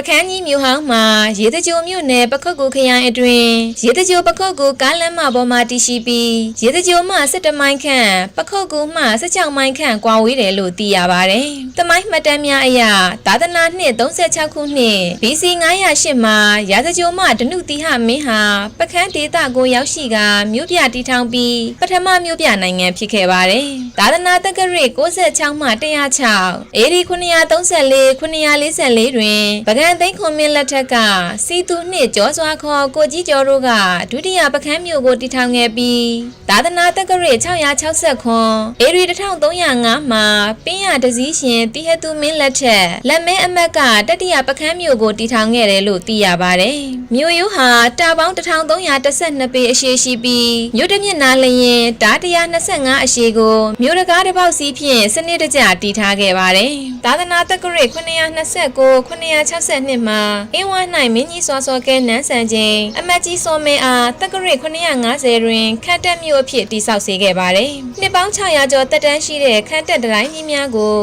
ပကန်းကြီးမြို့ဟောင်းမှာရေတကြိုမြို့နယ်ပခုတ်ကူခရိုင်အတွင်းရေတကြိုပခုတ်ကူကားလမ်းမပေါ်မှာတည်ရှိပြီးရေတကြိုမှ17မိုင်ခန့်ပခုတ်ကူမှ16မိုင်ခန့်ကွာဝေးတယ်လို့သိရပါတယ်။တမိုင်းမှတ်တမ်းများအရသာသနာနှစ်36ခုနှစ် BC 908မှာရာဇကြိုမှဒနုတိဟမင်းဟာပကန်းဒေသကိုရောက်ရှိကမြို့ပြတီထောင်ပြီးပထမမြို့ပြနိုင်ငံဖြစ်ခဲ့ပါတယ်။သာသနာတက္ကရာ66မှ106အေဒီ934 944တွင်ပကန်းသိန်းခွန်မင်းလက်ထက်ကစီသူနှင့်ကျော်စွာခေါ်ကိုကြီးကျော်တို့ကဒုတိယပကန်းမြို့ကိုတည်ထောင်ခဲ့ပြီးသာသနာတက္ကရာ660ခွန်အေဒီ1305မှာပင်းရတစည်းရှင်တိဟတုမင်းလက်ထက်လက်မဲအမက်ကတတိယပကန်းမြို့ကိုတည်ထောင်ခဲ့တယ်လို့သိရပါတယ်။မြို့ရိုးဟာတာပေါင်း1312ပေအရှည်ရှိပြီးမြို့တစ်မျက်နှာလျင်ဓာ125အရှည်ကိုမြို့တကားတစ်ပေါက်စီးဖြင့်စနစ်တကျတည်ထားခဲ့ပါတယ်။သာသနာတက္ကရာ929 962မှာအင်းဝ၌မင်းကြီးစောစောကဲနန်းဆန်ခြင်းအမတ်ကြီးစောမဲအားတက္ကရာ950တွင်ခန့်တက်မြို့အဖြစ်တည်ဆောက်စေခဲ့ပါတယ်။နှစ်ပေါင်း600ကျော်တက်တန်းရှိတဲ့ခန့်တက်တိုင်းကြီးများကို